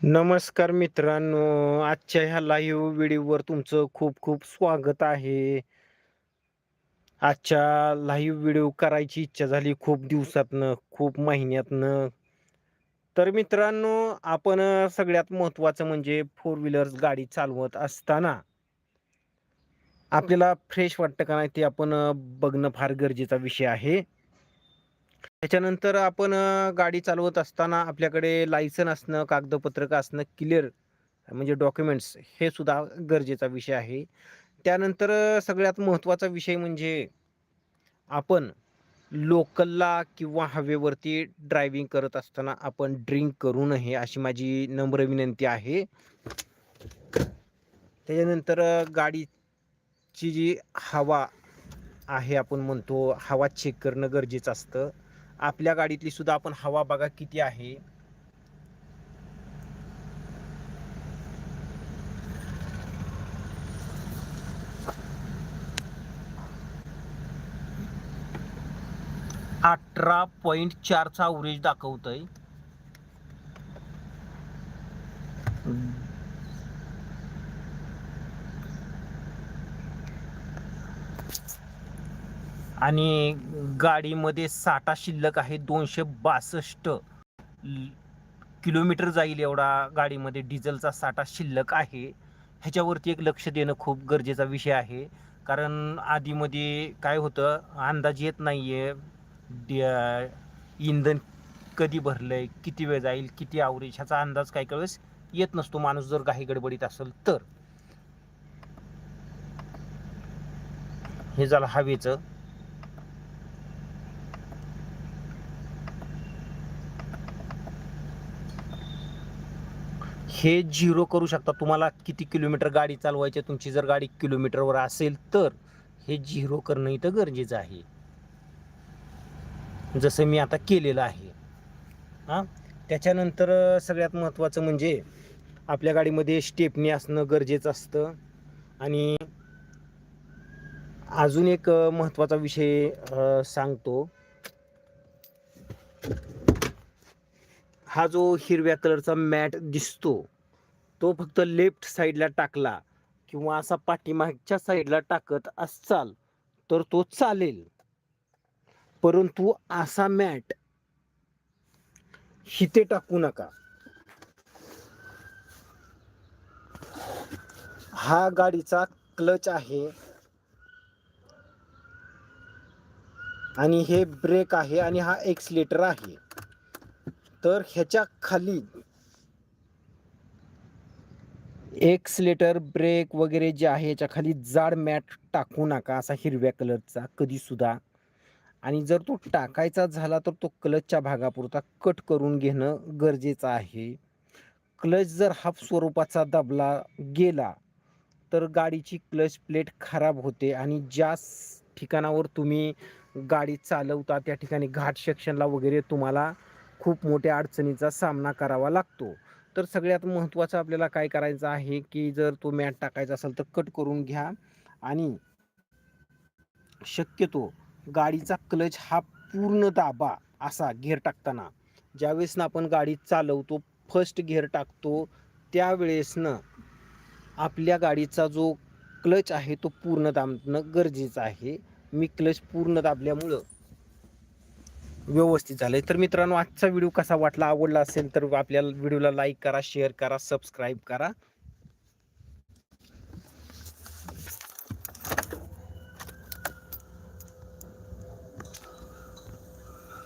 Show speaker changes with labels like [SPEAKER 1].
[SPEAKER 1] नमस्कार मित्रांनो आजच्या ह्या लाईव्ह व्हिडिओवर तुमचं खूप खूप स्वागत आहे. आजच्या लाईव्ह व्हिडिओ करायची इच्छा झाली खूप दिवसातनं खूप महिन्यातनं. तर मित्रांनो आपण सगळ्यात महत्त्वाचं म्हणजे फोर व्हीलर्स गाडी चालवत असताना आपल्याला फ्रेश वाटतं का नाही ते आपण बघणं फार गरजेचा विषय आहे. त्याच्यानंतर आपण गाडी चालवत असताना आपल्याकडे लायसन असणं कागदपत्रक असणं क्लिअर म्हणजे डॉक्युमेंट्स हे सुद्धा गरजेचा विषय आहे. त्यानंतर सगळ्यात महत्त्वाचा विषय म्हणजे आपण लोकलला किंवा हवेवरती ड्रायव्हिंग करत असताना आपण ड्रिंक करू नये अशी माझी नम्र विनंती आहे. त्याच्यानंतर गाडीची जी हवा आहे आपण म्हणतो हवा चेक करणं गरजेचं असतं. आपल्या गाडीतली सुद्धा आपण हवा बघा किती आहे. अठरा पॉइंट चारचा अवरेज दाखवतोय. आणि गाडीमध्ये साठा शिल्लक आहे दोनशे बासष्ट. किलोमीटर जाईल एवढा गाडीमध्ये डिझेलचा साठा शिल्लक आहे. ह्याच्यावरती एक लक्ष देणं खूप गरजेचा विषय आहे. कारण आधीमध्ये काय होतं अंदाज येत नाही आहे इंधन कधी भरलं आहे किती वेळ जाईल किती आवरेज ह्याचा अंदाज काही वेळेस येत नसतो माणूस जर काही गडबडीत असेल तर. हे झालं हवेचं. हे झिरो करू शकता. तुम्हाला किती किलोमीटर गाडी चालवायची आहे, तुमची जर गाडी किलोमीटरवर असेल तर हे झिरो करणं इथं गरजेचं आहे. जसं मी आता केलेलं आहे. हां? त्याच्यानंतर सगळ्यात महत्त्वाचं म्हणजे आपल्या गाडीमध्ये स्टेपनी असणं गरजेचं असतं. आणि अजून एक महत्त्वाचा विषय सांगतो. हा जो हिरव्या कलरचा मॅट दिसतो तो फक्त लेफ्ट साईडला टाकला किंवा असा पाठीमागच्या साईडला टाकत असाल तर तो चालेल. परंतु असा मॅट हिते टाकू नका. हा गाडीचा क्लच आहे. आणि हे ब्रेक आहे आणि हा एक्सलेटर आहे. तर ह्याच्या खाली एक्सलेटर ब्रेक वगैरे जे आहे याच्या खाली जाड मॅट टाकू नका असा हिरव्या कलरचा कधी सुद्धा. आणि जर तो टाकायचा झाला तर तो क्लचच्या भागापुरता कट करून घेणं गरजेचं आहे. क्लच जर हाफ स्वरूपाचा दाबला गेला तर गाडीची क्लच प्लेट खराब होते आणि ज्या ठिकाणावर तुम्ही गाडी चालवता त्या ठिकाणी घाट सेक्शनला वगैरे तुम्हाला खूप मोठ्या अडचणीचा सामना करावा लागतो. तर सगळ्यात महत्त्वाचं आपल्याला काय करायचं आहे की जर तो मॅट टाकायचा असेल तर कट करून घ्या आणि शक्यतो गाडीचा क्लच हा पूर्ण दाबा असा घेर टाकताना. ज्यावेळेस ना आपण गाडी चालवतो फर्स्ट घेर टाकतो त्यावेळेसनं आपल्या गाडीचा जो क्लच आहे तो पूर्ण दाबणं गरजेचं आहे. मी क्लच पूर्ण दाबल्यामुळं व्यवस्थित झाले तर मित्रांनो आजचा व्हिडिओ कसा वाटला आवडला असेल तर आपल्या व्हिडिओला लाईक करा शेअर करा सबस्क्राईब करा.